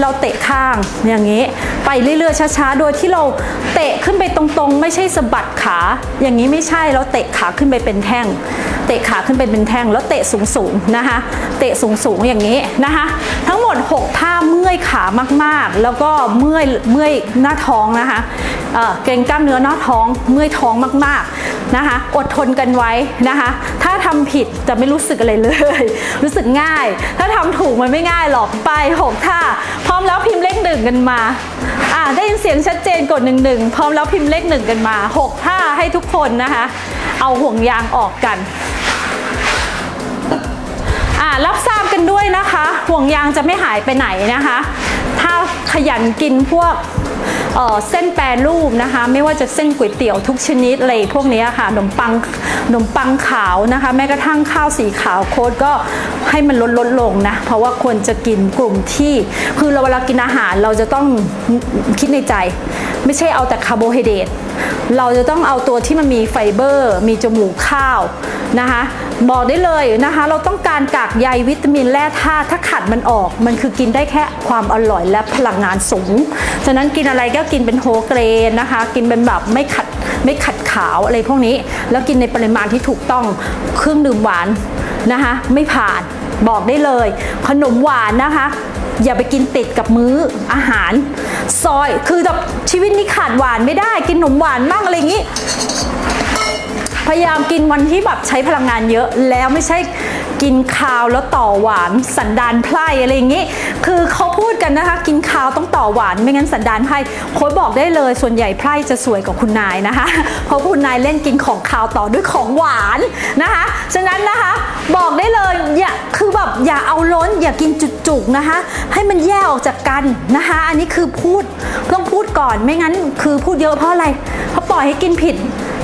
เราเตะข้างอย่างนี้ ไปเรื่อยๆช้าๆ โดยที่เราเตะขึ้นไปตรงๆ ไม่ใช่สะบัดขา อย่างนี้ไม่ใช่เราเตะขาขึ้นไปเป็นแท่งเตะขาขึ้นไปเป็นแท่งแล้วเตะสูงๆนะคะ เตะสูงๆอย่างนี้นะคะ ทั้งหมด 6 ท่าเมื่อยขามากๆ แล้วก็เมื่อยเมื่อยหน้าท้องนะคะเอ่อเกรงกล้ามเนื้อหน้าท้องเมื่อยท้องมากๆนะคะ อดทนกันไว้นะคะ ถ้าทำผิดจะไม่รู้สึกอะไรเลย รู้สึกง่าย ถ้าทำถูกมันไม่ง่ายหรอกไปหกท่าพร้อมแล้วพิมพ์เลขหนึ่งกันมาอ่าได้ยินเสียงชัดเจนกดหนึ่งหนึ่งพร้อมแล้วพิมพ์เลขหนึ่งกันมาหกท่าให้ทุกคนนะคะ เอาห่วงยางออกกัน ห่วงยางจะไม่หายไปไหนนะคะ ถ้าขยันกินพวกเเส้นแปรรูปนะคะ ไม่ว่าจะเส้นก๋วยเตี๋ยวทุกชนิดเลยพวกนี้ค่ะขนมปังขนมปังขาวนะคะ แม้กระทั่งข้าวสีขาวโค้ดก็ให้มันลดลดลงนะ เพราะว่าควรจะกินกลุ่มที่ คือเราเวลากินอาหารเราจะต้องคิดในใจ ไม่ใช่เอาแต่คาร์โบไฮเดรตเราจะต้องเอาตัวที่มันมีไฟเบอร์ มีจมูกข้าวนะคะบอกได้เลยนะคะ เราต้องการกากใยวิตามินแร่ธาตุถ้าขัดมันออก มันคือกินได้แค่ความอร่อยและพลังงานสูง ฉะนั้นกินอะไรก็กินเป็นโฮเกรนนะคะ กินเป็นแบบไม่ขัดไม่ขัดขาวอะไรพวกนี้ แล้วกินในปริมาณที่ถูกต้องเครื่องดื่มหวานนะคะ ไม่ผ่านบอกได้เลย ขนมหวานนะคะ อย่าไปกินติดกับมื้ออาหาร ซอยคือแบบชีวิตนี้ขาดหวานไม่ได้กินขนมหวานบ้างอะไรอย่างนี้ พยายามกินวันที่แบบใช้พลังงานเยอะแล้วไม่ใช่ กินคาวแล้วต่อหวานสันดานไพร่อะไรอย่างนี้ คือเขาพูดกันนะคะ กินคาวต้องต่อหวานไม่งั้นสันดานไพร่โค้ชบอกได้เลยส่วนใหญ่ไพร่จะสวยกว่าคุณนายนะคะ เพราะคุณนายเล่นกินของคาวต่อด้วยของหวานนะคะฉะนั้นนะคะบอกได้เลยอย่าคือแบบอย่าเอาล้นอย่ากินจุกๆนะคะ ให้มันแยกออกจากกันนะคะ อันนี้คือพูดต้องพูดก่อนไม่งั้นคือพูดเยอะเพราะอะไรเพราะปล่อยให้กินผิด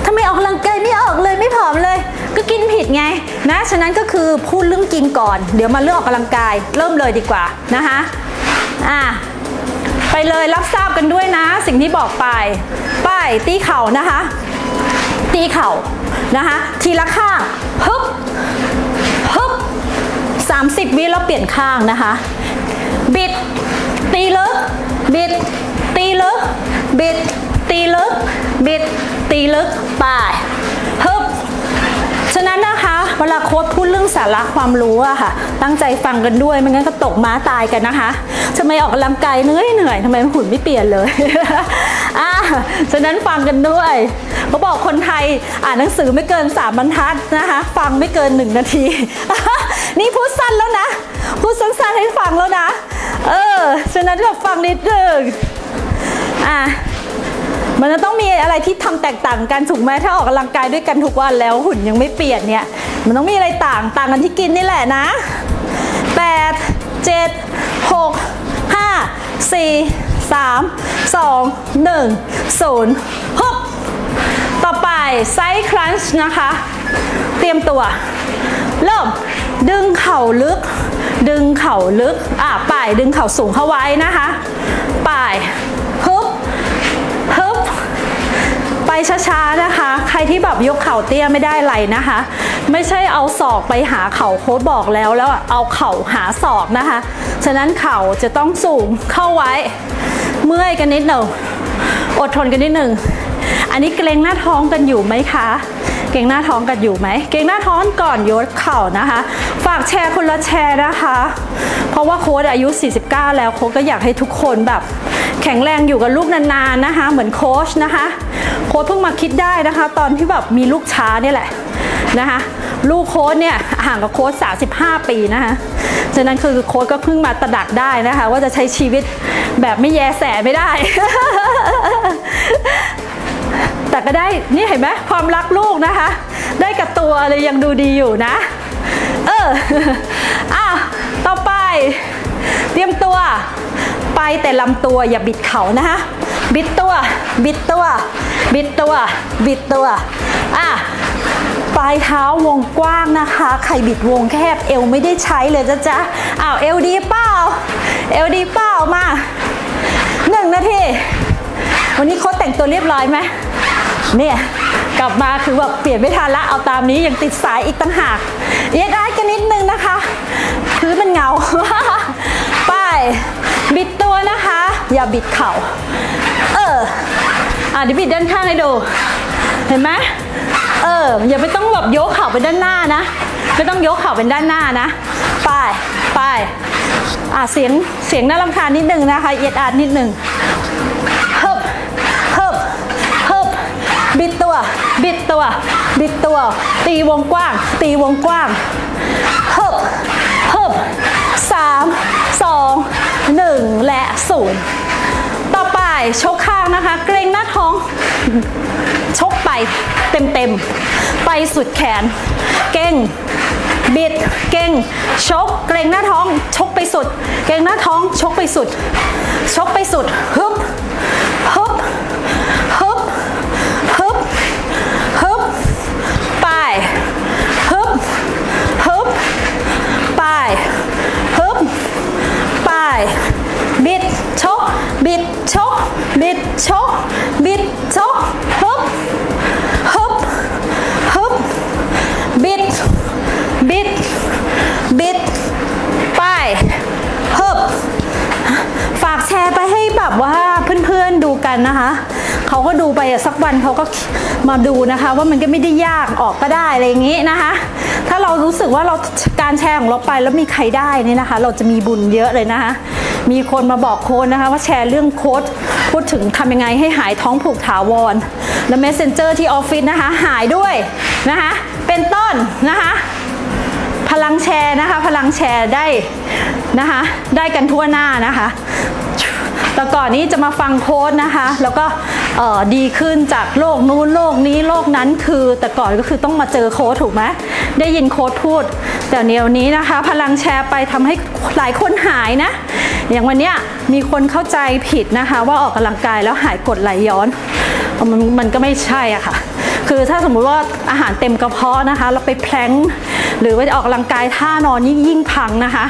ถ้าไม่ออกกำลังกายไม่ออกเลยไม่ผอมเลย ก็กินผิดไงนะฉะนั้นก็คือพูดเรื่องกินก่อน เดี๋ยวมาเรื่องออกกำลังกาย เริ่มเลยดีกว่านะคะอะไปเลยรับทราบกันด้วยนะ สิ่งที่บอกไปป้ายตีเข่านะคะ ตีเข่านะคะ ทีละข้างฮึบฮึบ30วิแล้วเปลี่ยนข้างนะคะ บิด ตีลึกบิด ตีลึกบิด ตีลึกบิด ตีลึกไป เวลาโค้ดพูดเรื่องสาระความรู้อะค่ะ ตั้งใจฟังกันด้วยไม่งั้นก็ตกม้าตายกันนะคะทำไมออกกำลังกายเหนื่อยเหนื่อยทำไมหุ่นไม่เปลี่ยนเลยอะฉะนั้นฟังกันด้วยเขาบอกคนไทยอ่านหนังสือไม่เกินสามบรรทัดนะคะ ฟังไม่เกินหนึ่งนาที นี่พูดสั้นแล้วนะ พูดสั้นๆให้ฟังแล้วนะ เออ ฉะนั้นแบบฟังนิดนึงอะ มันจะต้องมีอะไรที่ทำแตกต่างกันถูกไหมถ้าออกกำลังกายด้วยกันทุกวันแล้วหุ่นยังไม่เปลี่ยนเนี่ย มันต้องมีอะไรต่างต่างกันที่กินนี่แหละนะ 8 7 6 5 4 3 2 1 0 6 ต่อไปไซส์ครันช์นะคะ เตรียมตัว เริ่ม ดึงเข่าลึก ดึงเข่าลึก อะป่ายดึงเข่าสูงเข้าไว้นะคะ ป่าย ช้าๆนะคะ ใครที่แบบยกเข่าเตี้ยไม่ได้ไรนะคะ ไม่ใช่เอาศอกไปหาเข่าโค้ดบอกแล้วแล้วเอาเข่าหาศอกนะคะ ฉะนั้นเข่าจะต้องสูงเข้าไว้ เมื่อยกันนิดหนึ่งอดทนกันนิดหนึ่งอันนี้เกรงหน้าท้องกันอยู่ไหมคะ เกรงหน้าท้องกันอยู่ไหม เกรงหน้าท้องก่อนยกเข่านะคะ ฝากแชร์คนละแชร์นะคะ เพราะว่าโค้ดอายุ 49 แล้วโค้ดก็อยากให้ทุกคนแบบ แข็งแรงอยู่กับลูกนานๆนะคะ เหมือนโค้ชนะคะ โค้ชเพิ่งมาคิดได้นะคะ ตอนที่แบบมีลูกช้าเนี่ยแหละนะคะ ลูกโค้ชเนี่ยห่างกับโค้ช35 ปีนะคะฉะนั้นคือโค้ชก็เพิ่งมาตระดักได้นะคะ ว่าจะใช้ชีวิตแบบไม่แยแสไม่ได้ แต่ก็ได้นี่เห็นไหมความรักลูกนะคะ ได้กับตัวเลยยังดูดีอยู่นะ เอออะต่อไป เตรียมตัว ไปแต่ลำตัวอย่าบิดเขานะคะ บิดตัว บิดตัว บิดตัว บิดตัว อะปลายเท้าวงกว้างนะคะ ใครบิดวงแคบเอวไม่ได้ใช้เลยจ้ะจ๊ะอ้าวเอวดีเปล่า เอวดีเปล่ามาหนึ่งนาทีวันนี้โค้ชแต่งตัวเรียบร้อยไหมเนี่ยกลับมาคือแบบเปลี่ยนไม่ทันละเอาตามนี้ยังติดสายอีกตั้งหากเอียดอ้กันนิดนึงนะคะพื้นมันเงา อย่าบิดเข่า เออ อะเดี๋ยวบิดด้านข้างให้ดู เห็นไหมเออ อย่าไปต้องแบบยกเข่าไปด้านหน้านะ ไม่ต้องยกเข่าเป็นด้านหน้านะ ไปไปอะเสียงเสียงน่ารำคาญนิดนึงนะคะ เอียดอาดนิดนึงเฮิบเฮิบเฮิบบิดตัว บิดตัว บิดตัว ตีวงกว้าง ตีวงกว้างเฮิบเฮิบสามสองหนึ่งและศูนย์ ชกข้างนะคะ เกรงหน้าท้อง ชกไปเต็มๆ ไปสุดแขน เก่ง บิด เก่ง ชก เกรงหน้าท้อง ชกไปสุด เกรงหน้าท้อง ชกไปสุด ชกไปสุด ฮึบ ฮึบ ฮึบ ฮึบ ฮึบ ไป ฮึบ ฮึบ ไป ฮึบ ไป บิดชกบิดชกบิดชกบิดชกฮึบฮึบฮึบบิดบิดบิดไปฮึบฝากแชร์ไปให้แบบว่าเพื่อนๆดูกันนะคะเขาก็ดูไปสักวันเขาก็มาดูนะคะ ว่ามันก็ไม่ได้ยากออกก็ได้อะไรอย่างนี้นะคะ ถ้าเรารู้สึกว่าเราการแชร์ของเราไปแล้วมีใครได้นี่นะคะ เราจะมีบุญเยอะเลยนะคะ มีคนมาบอกโค้ดนะคะว่าแชร์เรื่องโค้ดพูดถึงทำยังไงให้หายท้องผูกถาวร และ messenger ที่ออฟฟิศนะคะ หายด้วยนะคะ เป็นต้นนะคะ พลังแชร์นะคะ พลังแชร์ได้นะคะ ได้กันทั่วหน้านะคะ แต่ก่อนนี้จะมาฟังโค้ดนะคะ แล้วก็ดีขึ้นจากโลกนู้นโลกนี้โลกนั้นคือแต่ก่อนก็คือต้องมาเจอโค้ดถูกไหมได้ยินโค้ดพูด แต่เดี๋ยวนี้นะคะ พลังแชร์ไปทำให้หลายคนหายนะ อย่างวันเนี้ยมีคนเข้าใจผิดนะคะ ว่าออกกำลังกายแล้วหายกดไหลย้อนมันมันก็ไม่ใช่อะค่ะ คือถ้าสมมุติว่าอาหารเต็มกระเพาะนะคะ เราไปแพลง หรือว่าจะออกกำลังกายท่านอนยิ่งยิ่งพังนะคะ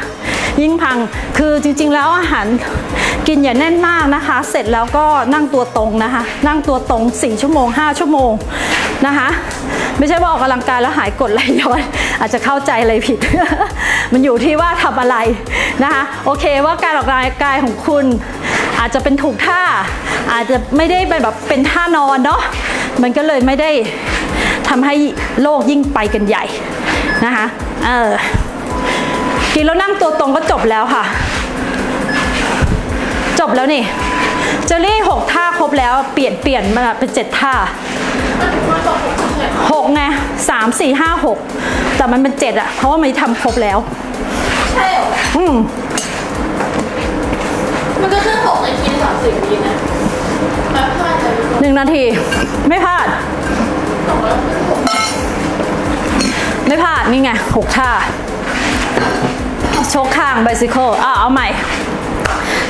ยิ่งพังคือจริง ๆ แล้วอาหารกินอย่าแน่นมากนะคะ เสร็จแล้วก็นั่งตัวตรงนะคะ นั่งตัวตรง 4 ชั่วโมง 5 ชั่วโมงนะคะ ไม่ใช่ว่าออกกำลังกายแล้วหายกดไหลย้อนอาจจะเข้าใจอะไรผิด มันอยู่ที่ว่าทำอะไรนะคะ โอเคว่าการออกกำลังกายของคุณ อาจจะเป็นถูกท่า อาจจะไม่ได้เป็นแบบเป็นท่านอนเนาะมันก็เลยไม่ได้ทำให้โลกยิ่งไปกันใหญ่ นะคะ เออ กินแล้วนั่งตัวตรงก็จบแล้วค่ะ จบแล้วนี่เจอรี่หกท่าครบแล้วเปลี่ยนเปลี่ยนมาเป็นเจ็ดท่าหกไงสามสี่ห้าหกแต่มันเป็นเจ็ดอะเพราะว่ามันทำครบแล้ว ใช่เหรออืมมันก็ขึ้นหกนาทีสามสิบวินะแป๊บพลาดเลยหนึ่งนาที ไม่พลาด สองร้อยขึ้นหก ไม่พลาดนี่ไงหกท่าชกข้างไบซิเคิลอะเอาใหม่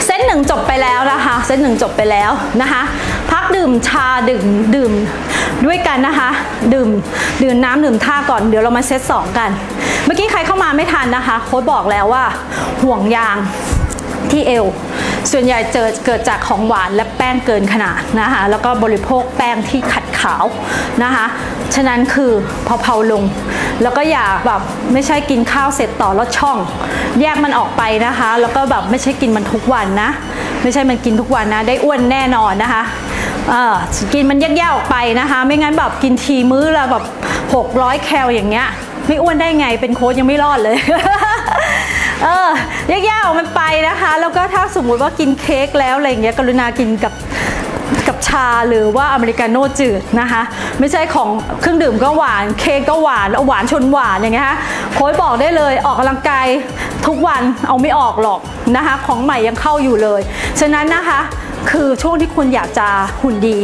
เซตหนึ่งจบไปแล้วนะคะ เซตหนึ่งจบไปแล้วนะคะ พักดื่มชาดื่มดื่มด้วยกันนะคะ ดื่มดื่มน้ำดื่มท่าก่อนเดี๋ยวเรามาเซตสองกัน เมื่อกี้ใครเข้ามาไม่ทันนะคะ โค้ชบอกแล้วว่าห่วงยาง ที่เอว ส่วนใหญ่เจอเกิดจากของหวานและแป้งเกินขนาดนะคะแล้วก็บริโภคแป้งที่ขัดขาวนะคะฉะนั้นคือเผาๆลง แล้วก็อย่าแบบไม่ใช่กินข้าวเสร็จต่อล้วช่อง แยกมันออกไปนะคะ แล้วก็แบบไม่ใช่กินมันทุกวันนะ ไม่ใช่มันกินทุกวันนะ ได้อ้วนแน่นอนนะคะเออกินมันแยกๆออกไปนะคะ ไม่งั้นแบบกินทีมื้อละแบบ600 แคลอย่างเงี้ยไม่อ้วนได้ไงเป็นโค้ชยังไม่รอดเลย เออแยกๆออกมันไปนะคะ แล้วก็ถ้าสมมุติว่ากินเค้กแล้วอะไรเงี้ยกรุณากินกับกับชาหรือว่าอเมริกาโน่จืดนะคะ ไม่ใช่ของเครื่องดื่มก็หวานเค้กก็หวานเอาหวานชนหวานอย่างเงี้ยฮะโค้ชบอกได้เลยออกกำลังกายทุกวันเอาไม่ออกหรอกนะคะ ของใหม่ยังเข้าอยู่เลย ฉะนั้นนะคะคือช่วงที่คุณอยากจะหุ่นดี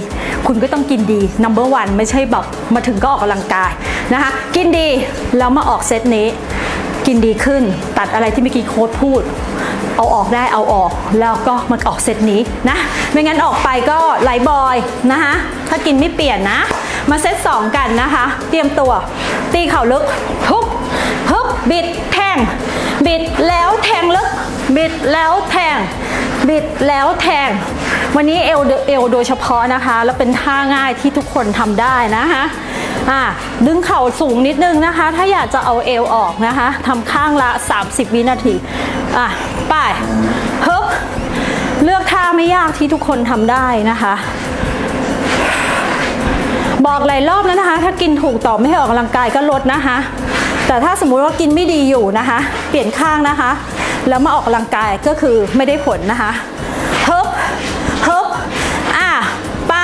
คุณก็ต้องกินดี number one ไม่ใช่แบบมาถึงก็ออกกำลังกายนะคะ กินดีแล้วมาออกเซตนี้ กินดีขึ้น ตัดอะไรที่เมื่อกี้โค้ดพูด เอาออกได้เอาออกแล้วก็มาออกเซตนี้นะ ไม่งั้นออกไปก็ไหลบอยนะคะถ้ากินไม่เปลี่ยนนะ มาเซตสองกันนะคะ เตรียมตัว ตีเข่าลึกทุบฮึบบิดแทง บิดแล้วแทงลึก บิดแล้วแทง บิดแล้วแทง วันนี้เอวเอวโดยเฉพาะนะคะ แล้วเป็นท่าง่ายที่ทุกคนทำได้นะคะ อ่าดึงเข่าสูงนิดนึงนะคะ ถ้าอยากจะเอาเอวออกนะคะทำข้างละ 30 วินาทีอะไป้ายฮึบเลือกท่าไม่ยากที่ทุกคนทำได้นะคะบอกหลายรอบแล้วนะคะ ถ้ากินถูกต่อไม่ให้ออกกำลังกายก็ลดนะคะ แต่ถ้าสมมุติว่ากินไม่ดีอยู่นะคะ เปลี่ยนข้างนะคะ แล้วมาออกกำลังกายก็คือไม่ได้ผลนะคะฮึบฮึบอะไป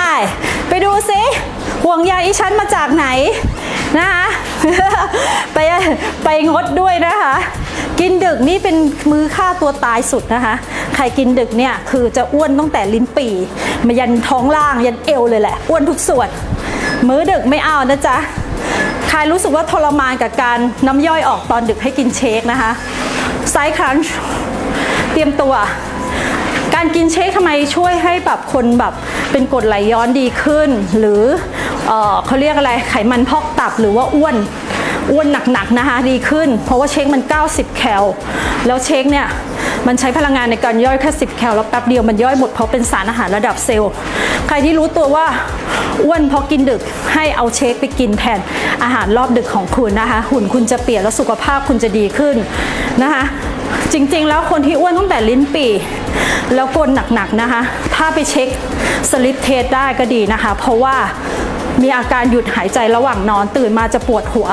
ไปดูซิ ห่วงยางอีชั้นมาจากไหนนะคะไปไปงดด้วยนะคะ กินดึกนี่เป็นมือฆ่าตัวตายสุดนะคะ ใครกินดึกเนี่ยคือจะอ้วนตั้งแต่ลิ้นปี่มายันท้องล่างยันเอวเลยแหละ อ้วนทุกส่วน มื้อดึกไม่เอานะจ๊ะใครรู้สึกว่าทรมานกับการน้ำย่อยออกตอนดึกให้กินเชคนะคะไซส์ครันช์เตรียมตัว การกินเชคทำไมช่วยให้แบบคนแบบเป็นกรดไหลย้อนดีขึ้น หรือเออเขาเรียกอะไรไขมันพอกตับหรือว่าอ้วนอ้วนหนักๆนะคะดีขึ้น เพราะว่าเชคมัน 90 แคลแล้วเชคเนี่ยมันใช้พลังงานในการย่อยแค่ 10 แคลแล้วแป๊บเดียวมันย่อยหมดเพราะเป็นสารอาหารระดับเซลล์ ใครที่รู้ตัวว่าอ้วนเพราะกินดึกให้เอาเชคไปกินแทนอาหารรอบดึกของคุณนะคะ หุ่นคุณจะเปลี่ยนแล้วสุขภาพคุณจะดีขึ้นนะคะ จริงๆ แล้วคนที่อ้วนตั้งแต่ลิ้นปี่ แล้วกลนหนักๆนะคะ ถ้าไปเช็คสลิปเทสได้ก็ดีนะคะ เพราะว่ามีอาการหยุดหายใจระหว่างนอนตื่นมาจะปวดหัว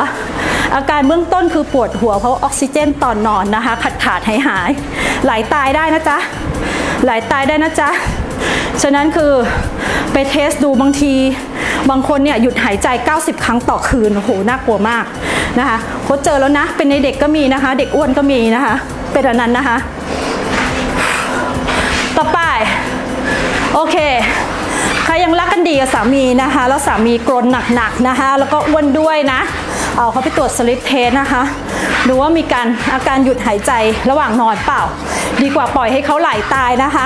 อาการเบื้องต้นคือปวดหัวเพราะออกซิเจนตอนนอนนะคะ ขาดขาดหายหายไหลตายได้นะจ๊ะไหลตายได้นะจ๊ะฉะนั้นคือไปเทสดูบางที บางคนเนี่ยหยุดหายใจ 90 ครั้งต่อคืนโอ้โหน่ากลัวมากนะคะโคชเจอแล้วนะ เป็นในเด็กก็มีนะคะ เด็กอ้วนก็มีนะคะ เป็นอันนั้นนะคะ ต่อไป โอเค ใครยังรักกันดีกับสามีนะคะ แล้วสามีกรนหนักๆนะคะ แล้วก็อ้วนด้วยนะ เอาเขาไปตรวจสลิปเทสนะคะ ดูว่ามีการอาการหยุดหายใจระหว่างนอนเปล่า ดีกว่าปล่อยให้เขาไหลตายนะคะ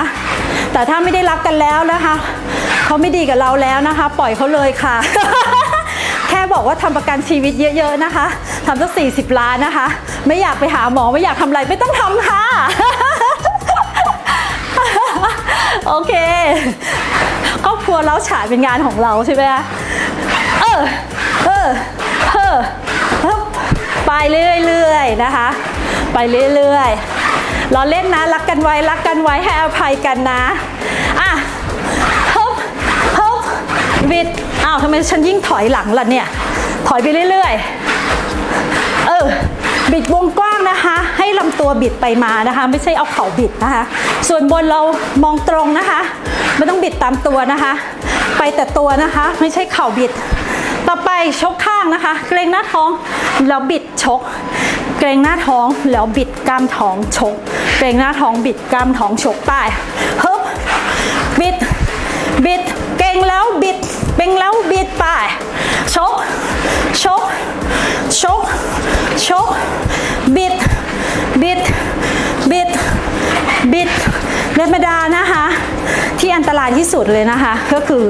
แต่ถ้าไม่ได้รักกันแล้วนะคะ เขาไม่ดีกับเราแล้วนะคะ ปล่อยเขาเลยค่ะ บอกว่าทำประกันชีวิตเยอะๆนะคะทำสัก40 ล้านนะคะ ไม่อยากไปหาหมอไม่อยากทำอะไรไม่ต้องทำค่ะ โอเคครอบครัวเราฉายเป็นงานของเราใช่ไหมคะเออเออเออฮึบไปเรื่อยๆนะคะ ไปเรื่อยๆเราเล่นนะรักกันไว้รักกันไว้ให้อภัยกันนะอะฮึบฮึบบิด อ้าวทำไมฉันยิ่งถอยหลังล่ะเนี่ย ถอยไปเรื่อยๆ เออ บิดวงกว้างนะคะ ให้ลำตัวบิดไปมานะคะ ไม่ใช่เอาเข่าบิดนะคะ ส่วนบนเรามองตรงนะคะไม่ต้องบิดตามตัวนะคะ ไปแต่ตัวนะคะ ไม่ใช่เข่าบิด ต่อไปชกข้างนะคะ เกรงหน้าท้องแล้วบิดชก เกรงหน้าท้องแล้วบิดกล้ามท้องชก เกรงหน้าท้องบิดกล้ามท้องชกไปฮึบบิดบิด งแล้วบิด เบ่งแล้วบิดไปชก ชก ชก ชก บิด บิด บิด บิด ธรรมดานะคะ ที่อันตรายที่สุดเลยนะคะ ก็คือ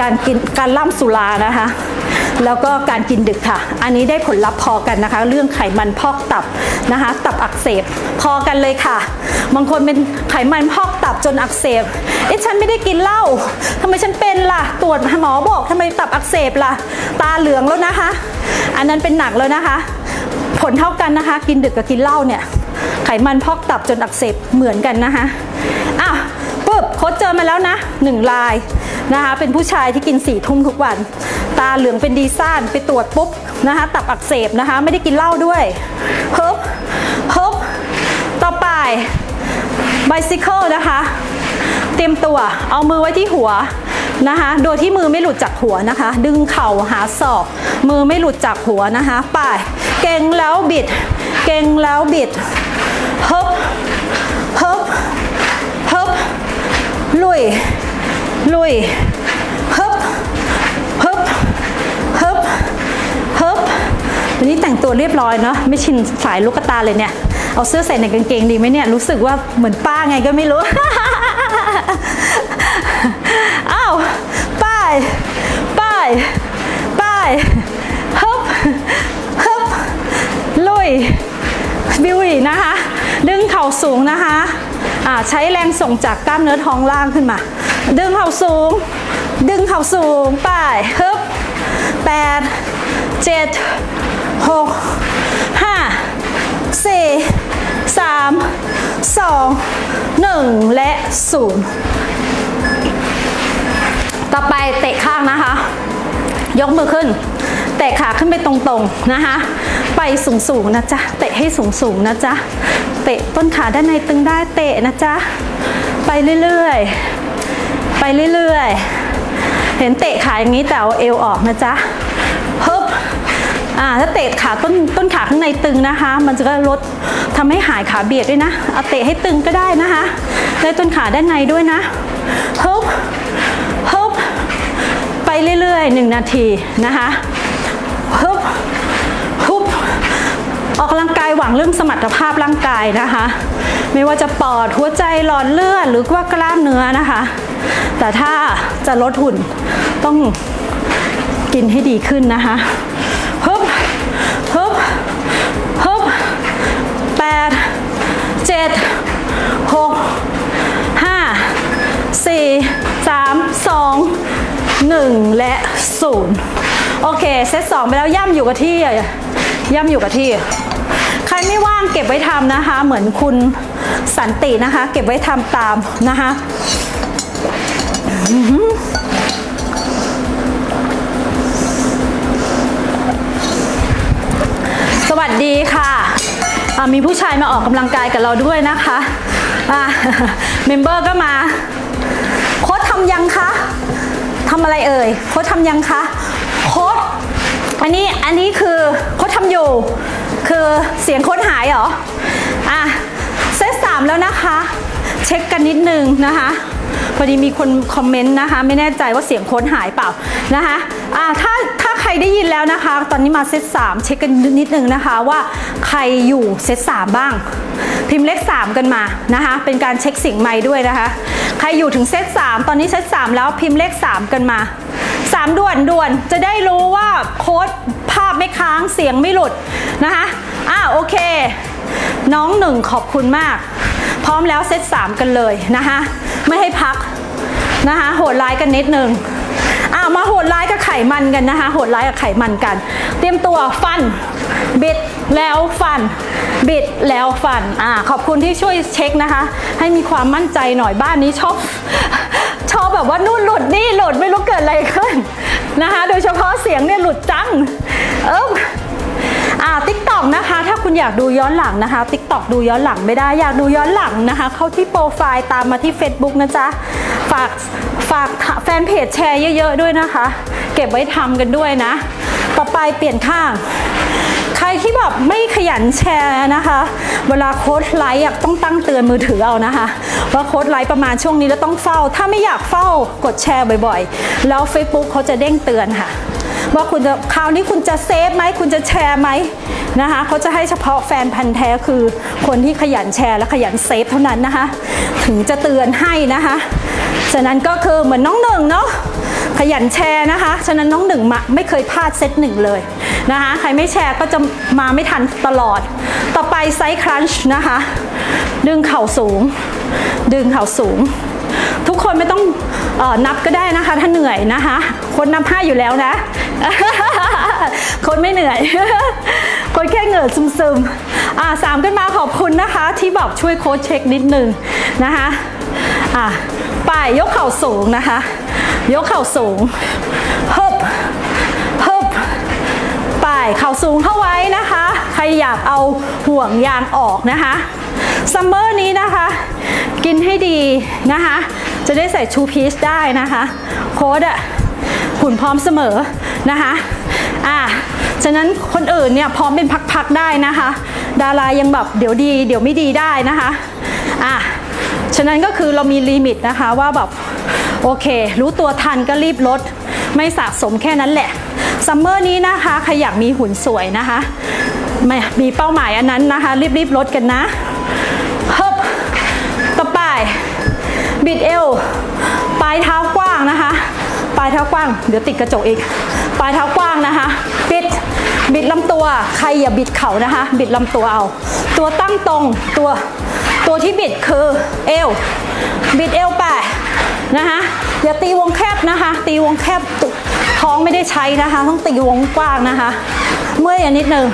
การกินการล่ำสุรานะคะ แล้วก็การกินดึกค่ะ อันนี้ได้ผลลัพธ์พอกันนะคะ เรื่องไขมันพอกตับนะคะ ตับอักเสบพอกันเลยค่ะ บางคนเป็นไขมันพอกตับจนอักเสบเอ๊ะฉันไม่ได้กินเหล้าทำไมฉันเป็นล่ะ ตรวจหมอบอกทำไมตับอักเสบล่ะ ตาเหลืองแล้วนะคะ อันนั้นเป็นหนักแล้วนะคะ ผลเท่ากันนะคะ กินดึกกับกินเหล้าเนี่ยไขมันพอกตับจนอักเสบเหมือนกันนะคะ ค้ชเจอมาแล้วนะหนึ่งลายนะคะ เป็นผู้ชายที่กินสี่ทุ่มทุกวัน ตาเหลืองเป็นดีซ่านไปตรวจปุ๊บนะคะ ตับอักเสบนะคะ ไม่ได้กินเหล้าด้วยฮึบฮึบต่อไป bicycle นะคะ เตรียมตัวเอามือไว้ที่หัวนะคะ โดยที่มือไม่หลุดจากหัวนะคะ ดึงเข่าหาศอก มือไม่หลุดจากหัวนะคะ ไป่ายเก่งแล้วบิด เก่งแล้วบิดฮึบ ลุยฮึบฮึบฮึบฮึบวันนี้แต่งตัวเรียบร้อยเนาะไม่ชินสายลูกตาเลยเนี่ย เอาเสื้อใส่ในกางเกงดีไหมเนี่ย รู้สึกว่าเหมือนป้าไงก็ไม่รู้ อ้าวป้ายป้ายป้ายฮึบฮึบลุยบิวีนะคะ ดึงเข่าสูงนะคะอ่าใช้แรงส่งจากกล้ามเนื้อท้องล่างขึ้นมา ดึงเข่าสูง ดึงเข่าสูงไปฮึบแปดเจ็ดหกห้าสี่สามสองหนึ่ง1และ0ต่อไปเตะข้างนะคะ ยกมือขึ้น เตะขาขึ้นไปตรงๆนะคะ ไปสูงๆนะจ๊ะ เตะให้สูงๆนะจ๊ะ เตะต้นขาด้านในตึงได้เตะนะจ๊ะ ไปเรื่อยๆ ไปเรื่อยๆ เห็นเตะขาอย่างนี้แต่เอาเอวออกนะจ๊ะฮึบอ่าถ้าเตะขาต้นต้นขาข้างในตึงนะคะ มันจะก็ลดทำให้หายขาเบียดด้วยนะเอาเตะให้ตึงก็ได้นะคะได้ต้นขาด้านในด้วยนะฮึบฮึบไปเรื่อยๆ1นาทีนะคะฮึบฮึบออกกำลังกายหวังเรื่องสมรรถภาพร่างกายนะคะ ไม่ว่าจะปอดหัวใจหลอดเลือดหรือว่ากล้ามเนื้อนะคะ แต่ถ้าจะลดหุ่นต้องกินให้ดีขึ้นนะคะฮึบฮึบฮึบแปดเจ็ดหกห้าสี่สามสองหนึ่งและ0โอเค เซตสองไปแล้วย่ำอยู่กับที่ ย่ำอยู่กับที่ ใครไม่ว่างเก็บไว้ทำนะคะ เหมือนคุณสันตินะคะ เก็บไว้ทำตามนะคะ สวัสดีค่ะะมีผู้ชายมาออกกำลังกายกับเราด้วยนะคะอะเมมเบอร์ก็มาโค้ดทำยังคะทำอะไรเอ่ยโค้ดทำยังคะโค้ดอันนี้อันนี้คือโค้ดทำอยู่ คือเสียงโค้ดหายเหรออะเซตสามแล้วนะคะ เช็คกันนิดนึงนะคะ พอดีมีคนคอมเมนต์นะคะ ไม่แน่ใจว่าเสียงโค้ดหายเปล่านะคะอะถ้าถ้าใครได้ยินแล้วนะคะ ตอนนี้มาเซตสามเช็คกันนิดนึงนะคะว่าใครอยู่เซตสามบ้าง พิมพ์เลข3กันมานะคะ เป็นการเช็คเสียงไม้ด้วยนะคะ ใครอยู่ถึงเซต3ตอนนี้เซต3แล้วพิมพ์เลข3กันมา3ด่วนด่วนจะได้รู้ว่าโค้ดภาพไม่ค้างเสียงไม่หลุดนะคะอ่าโอเค น้องหนึ่งขอบคุณมาก พร้อมแล้วเซต3 กันเลยนะคะไม่ให้พักนะคะโหดร้ายกันนิดนึงอ่ามาโหดร้ายกับไขมันกันนะคะโหดร้ายกับไขมันกัน เตรียมตัวฟันบิดแล้วฟัน บิดแล้วฟันอ่าขอบคุณที่ช่วยเช็คนะคะ ให้มีความมั่นใจหน่อยบ้านนี้ชอบชอบแบบว่านู่นหลุดนี่หลุดไม่รู้เกิดอะไรขึ้นนะคะ โดยเฉพาะเสียงเนี่ยหลุดจังเอิบ อ่าติ๊กต็อกนะคะ ถ้าคุณอยากดูย้อนหลังนะคะติ๊กต็อกดูย้อนหลังไม่ได้อยากดูย้อนหลังนะคะ เข้าที่โปรไฟล์ตามมาที่ Facebook นะจ๊ะ ฝากฝากแฟนเพจแชร์เยอะๆด้วยนะคะ เก็บไว้ทำกันด้วยนะ ต่อไปเปลี่ยนข้าง ใครที่แบบไม่ขยันแชร์นะคะ เวลาโค้ดไลค์ต้องตั้งเตือนมือถือเอานะคะว่าโค้ดไลค์ประมาณช่วงนี้แล้วต้องเฝ้า ถ้าไม่อยากเฝ้ากดแชร์บ่อยๆ แล้ว Facebook เขาจะเด้งเตือนค่ะ ว่าคุณจะคราวนี้คุณจะเซฟไหมคุณจะแชร์ไหมนะคะเขาจะให้เฉพาะแฟนพันธ์แท้คือคนที่ขยันแชร์และขยันเซฟเท่านั้นนะคะ ถึงจะเตือนให้นะคะฉะนั้นก็คือเหมือนน้องหนึ่งเนาะขยันแชร์นะคะ ฉะนั้นน้องหนึ่งมาไม่เคยพลาดเซตหนึ่งเลยนะคะ ใครไม่แชร์ก็จะมาไม่ทันตลอด ต่อไปไซส์ครันช์นะคะ ดึงเข่าสูง ดึงเข่าสูง ทุกคนไม่ต้องออนับก็ได้นะคะ ถ้าเหนื่อยนะคะ คนนับห้าอยู่แล้วนะ คนไม่เหนื่อย คนแค่เหงื่อซึมๆอ่าสามขึ้นมาขอบคุณนะคะ ที่แบบช่วยโค้ชเช็คนิดนึงนะคะอะไป่ายยกเข่าสูงนะคะ ยกเข่าสูงฮึบฮึบไป่ายเข่าสูงเข้าไว้นะคะ ใครอยากเอาห่วงยางออกนะคะ ซัมเมอร์นี้นะคะ กินให้ดีนะคะ จะได้ใส่ชูพีชได้นะคะ โค้ดอะหุ่นพร้อมเสมอนะคะอะฉะนั้นคนอื่นเนี่ยพร้อมเป็นพักๆได้นะคะ ดารายังแบบเดี๋ยวดี เดี๋ยวไม่ดีได้นะคะอะฉะนั้นก็คือเรามีลิมิตนะคะว่าแบบโอเค รู้ตัวทันก็รีบลด ไม่สะสมแค่นั้นแหละซัมเมอร์นี้นะคะใครอยากมีหุ่นสวยนะคะไม่มีเป้าหมายอันนั้นนะคะ รีบๆลดกันนะ บิดเอว ปลายเท้ากว้างนะคะ ปลายเท้ากว้าง เดี๋ยวติดกระจกอีก ปลายเท้ากว้างนะคะ บิด บิดลำตัว ใครอย่าบิดเข่านะคะ บิดลำตัวเอา ตัวตั้งตรง ตัว ตัวที่บิดคือเอว บิดเอวไปนะคะอย่าตีวงแคบนะคะ ตีวงแคบท้องไม่ได้ใช้นะคะ ต้องตีวงกว้างนะคะ เมื่อยนิดนึง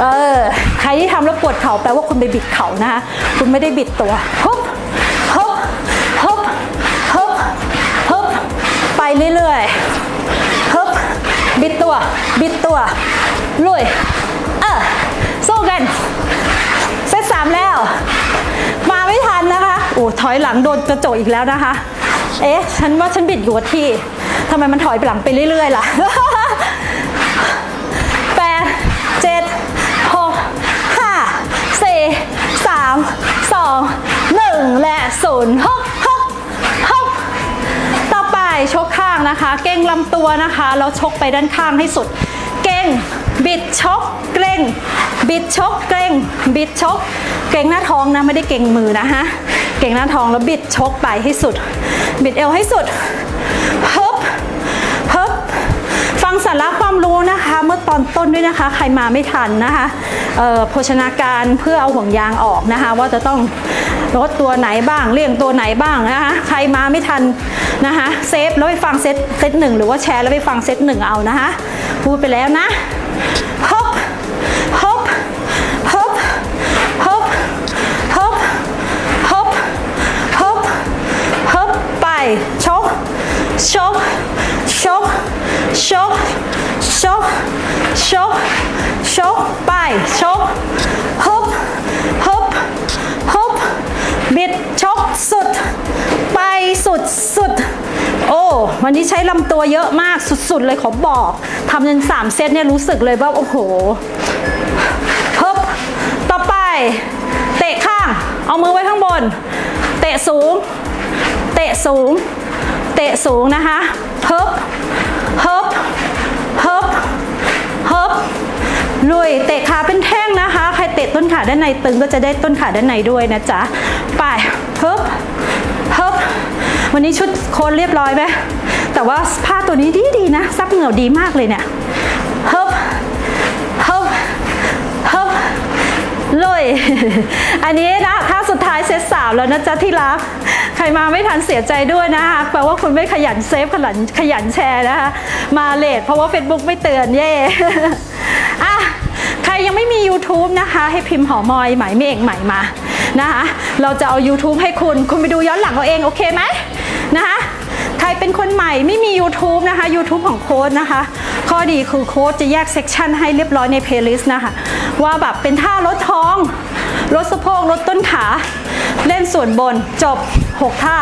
เออใครที่ทำแล้วปวดเข่าแปลว่าคุณไปบิดเข่านะคะ คุณไม่ได้บิดตัวปุ๊บไป เรื่อยๆฮึบบิดตัว บิดตัว ลุย เออสู้กัน เซตสามแล้ว มาไม่ทันนะคะ โอ้ถอยหลังโดนกระจกอีกแล้วนะคะ เอ๊ะ ฉันว่าฉันบิดอยู่ที่ทำไมมันถอยไปหลังไปเรื่อยๆ ล่ะแปดเจ็ดหกห้าสี่สามสองหนึ่งและศูนย์ฮก ชกข้างนะคะ เก่งลำตัวนะคะแล้วชกไปด้านข้างให้สุด เก่งบิดชกเกรงบิดชกเกรงบิดชก เกรงหน้าท้องนะไม่ได้เกรงมือนะฮะเกรงหน้าท้องแล้วบิดชกไปให้สุด บิดเอวให้สุดฮึบฮึบฟังสาระความรู้นะคะ เมื่อตอนต้นด้วยนะคะ ใครมาไม่ทันนะคะโภชนาการเพื่อเอาห่วงยางออกนะคะ ว่าจะต้อง ลดตัวไหนบ้างเลี่ยงตัวไหนบ้างนะคะใครมาไม่ทันนะคะเซฟแล้วไปฟังเซตเซตหนึ่งหรือว่าแชร์แล้วไปฟังเซตหนึ่งเอานะคะพูดไปแล้วนะฮบฮบฮบฮบฮบฮบฮบฮบไปชกชกชกชกชกชกชกไปชก สุดโอ้ วันนี้ใช้ลำตัวเยอะมากสุดๆ เลยขอบอกทำจนสามเซตเนี่ยรู้สึกเลยว่า โอ้โหฮึบต่อไป เตะข้าง เอามือไว้ข้างบน เตะสูง เตะสูง เตะสูงนะคะฮึบฮึบฮึบฮึบลุยเตะขาเป็นแท่งนะคะ ใครเตะต้นขาด้านในตึงก็จะได้ต้นขาด้านในด้วยนะจ๊ะ ไปฮึบ วันนี้ชุดโค้นเรียบร้อยไหมแต่ว่าผ้าตัวนี้ดีดีนะ ซับเหงื่อดีมากเลยเนี่ยเฮึบฮึบฮึบเลย อันนี้นะถ้าสุดท้ายเซตสามแล้วนะจ๊ะที่รัก ใครมาไม่ทันเสียใจด้วยนะคะแปลว่าคุณไม่ขยันเซฟขยันขยันแชร์นะคะ มาเลทเพราะว่า Facebook ไม่เตือนเย่อะใครยังไม่มี YouTube นะคะ ให้พิมพ์หอมอยหมายเมฆใหม่มานะคะ เราจะเอา YouTube ให้คุณ คุณไปดูย้อนหลังเอาเอง โอเคไหม นะคะใครเป็นคนใหม่ไม่มี YouTube นะคะ YouTube ของโค้ดนะคะ ข้อดีคือโค้ดจะแยกเซกชันให้เรียบร้อยในเพลย์ลิสต์นะคะ ว่าแบบเป็นท่าลดท้องลดสะโพกลดต้นขา เล่นส่วนบนจบ 6 ท่า